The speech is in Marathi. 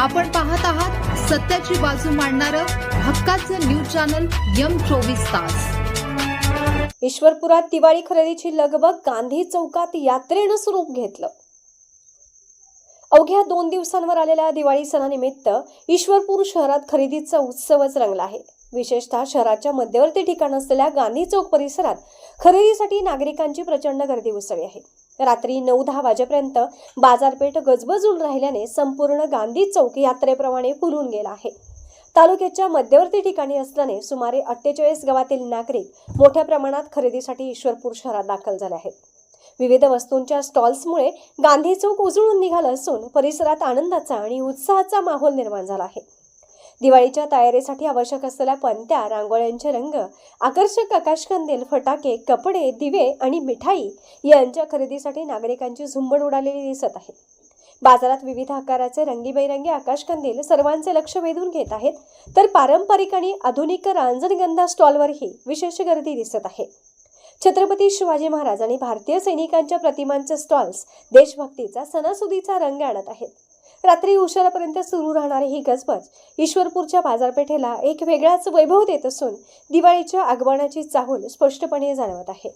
आपण पाहत आहात सत्याची बाजू मांडणारं हक्काचं न्यूज चॅनल यम चोवीस तास. ईश्वरपुरात दिवाळी खरेदीची लगबग गांधी चौकात यात्रेनं स्वरूप घेतलं. अवघ्या दोन दिवसांवर आलेल्या दिवाळी सणानिमित्त ईश्वरपूर शहरात खरेदीचा उत्सवच रंगला आहे. विशेषतः शहराच्या मध्यवर्ती ठिकाण असलेल्या गांधी चौक परिसरात खरेदीसाठी नागरिकांची प्रचंड गर्दी उसळली आहे. रात्री नऊ दहा वाजेपर्यंत बाजारपेठ गजबजून राहिल्याने संपूर्ण गांधी चौक यात्रेप्रमाणे फुलून गेला आहे. तालुक्याच्या मध्यवर्ती ठिकाणी असल्याने सुमारे अठ्ठेचाळीस गावातील नागरिक मोठ्या प्रमाणात खरेदीसाठी ईश्वरपूर शहरात दाखल झाले आहेत. विविध वस्तूंच्या स्टॉल्समुळे गांधी चौक उजळून निघालं असून परिसरात आनंदाचा आणि उत्साहाचा माहोल निर्माण झाला आहे. दिवाळीच्या तयारीसाठी आवश्यक असलेल्या पणत्या रांगोळ्यांचे रंग आकर्षक आकाशकंदील फटाके कपडे दिवे आणि मिठाई यांच्या खरेदीसाठी नागरिकांची झुंबड उडालेली दिसत आहे. बाजारात विविध आकाराचे रंगीबेरंगी आकाशकंदील सर्वांचे लक्ष वेधून घेत आहेत तर पारंपरिक आणि आधुनिक रांजणगंधा स्टॉलवरही विशेष गर्दी दिसत आहे. छत्रपती शिवाजी महाराज आणि भारतीय सैनिकांच्या प्रतिमांचे स्टॉल्स देशभक्तीचा सणासुदीचा रंग आणत आहेत. रात्री उशिरापर्यंत सुरू राहणारी ही गजबज ईश्वरपूरच्या बाजारपेठेला एक वेगळाच वैभव देत असून दिवाळीच्या आगमनाची चाहूल स्पष्टपणे जाणवत आहे.